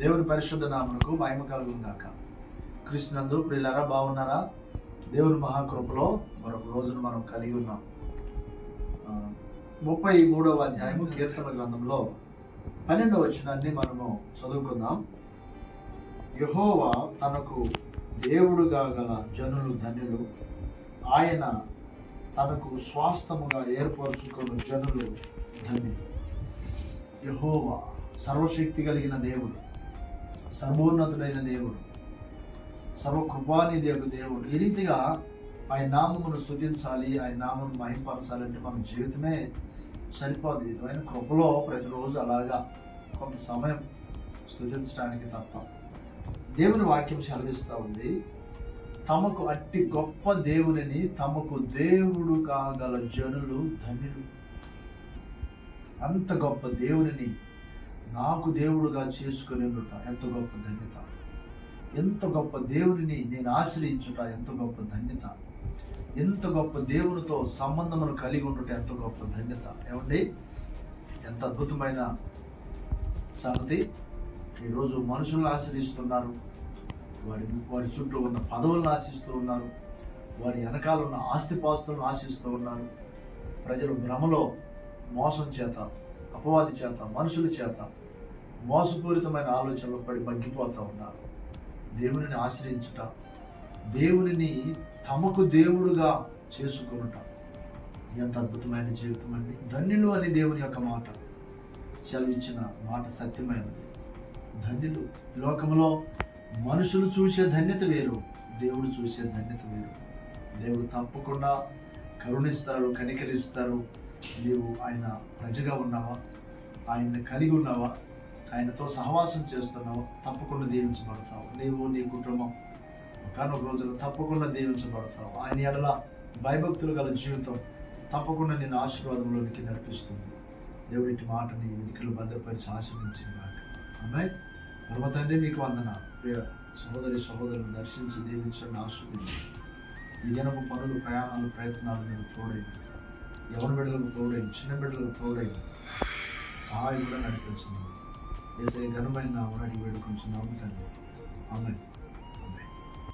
దేవుని పరిశుద్ధ నామనకు మహిమ కలుగును కృష్ణందు ప్రిల్లరా బాగున్నారా? దేవుని మహాకృపలో మరొక రోజును మనం కలిగి ఉన్నాం. ముప్పై మూడవ అధ్యాయము కీర్తన గ్రంథంలో పన్నెండవ వచనాన్ని మనము చదువుకుందాం. యహోవా తనకు దేవుడుగా గల జనులు ధనులు ఆయన తనకు స్వాస్థముగా ఏర్పరచుకున్న జనులు ధన్యులు. యహోవా సర్వశక్తి కలిగిన దేవుడు. సర్వోన్నతుడైన దేవుడు సర్వకృపానిదేవుడు దేవుడు ఈ రీతిగా ఆయన నామమును స్థుతించాలి ఆయన నామను మహింపరచాలంటే మన జీవితమే సరిపోదు. ఆయన కృపలో ప్రతిరోజు అలాగా కొంత సమయం స్థుతించడానికి తప్ప. దేవుని వాక్యం సెలవిస్తూ ఉంది తమకు అట్టి గొప్ప దేవునిని తమకు దేవుడు కాగల జనులు ధన్యులు. అంత గొప్ప దేవునిని నాకు దేవుడుగా చేసుకుని ఉండుట ఎంత గొప్ప ధన్యత. ఎంత గొప్ప దేవుడిని నేను ఆశ్రయించుట ఎంత గొప్ప ధన్యత. ఎంత గొప్ప దేవునితో సంబంధమును కలిగి ఉండుట ఎంత గొప్ప ధన్యత. ఏమండి? ఎంత అద్భుతమైన సంగతి. ఈరోజు మనుషులను ఆశ్రయిస్తున్నారు. వారి వారి చుట్టూ ఉన్న పదవులను ఆశిస్తూ ఉన్నారు. వారి వెనకాల ఉన్న ఆస్తిపాస్తులను ఆశిస్తూ ఉన్నారు. ప్రజలు భ్రమలో మోసం చేత అపవాది చేత మనుషుల చేత మోసపూరితమైన ఆలోచనలు పడి మగ్గిపోతూ ఉన్నారు. దేవునిని ఆశ్రయించుట దేవునిని తమకు దేవుడుగా చేసుకునుట. ఎంత అద్భుతమైన జీవితం అండి. ధన్యులు అని దేవుని యొక్క మాట. సెలవిచ్చిన మాట సత్యమైనది. ధన్యులు లోకంలో మనుషులు చూసే ధన్యత వేరు దేవుడు చూసే ధన్యత వేరు. దేవుడు తప్పకుండా కరుణిస్తారు కనికరిస్తారు నీవు ఆయన ప్రజగా ఉన్నావా? ఆయన్ని కలిగి ఉన్నావా? ఆయనతో సహవాసం చేస్తున్నావు? తప్పకుండా దీవించబడతావు. నీవు నీ కుటుంబం ఒకనొక రోజులు తప్పకుండా దీవించబడతావు. ఆయన ఎడల భయభక్తులు గల జీవితం తప్పకుండా నేను ఆశీర్వాదంలోనికి నడిపిస్తుంది. దేవుడి మాటని వెనుకలు భద్రపరిచి ఆశీర్వించింది అమ్మాయి పరమ తండ్రి మీకు వందన ప్రియ సహోదరి సహోదరులను దర్శించి దీవించండి ఆశ్రదించి ఈ దినపు పనులు ప్రయాణాలు ప్రయత్నాలు నేను తోడైంది ఎవరి బిడ్డలకు తోడైంది? చిన్న బిడ్డలకు తోడైంది. సహాయం కూడా నడిపించింది. ఏసే ఘనమైన నామని అడిగి వేడుకుంటున్నాము తండ్రి ఆమె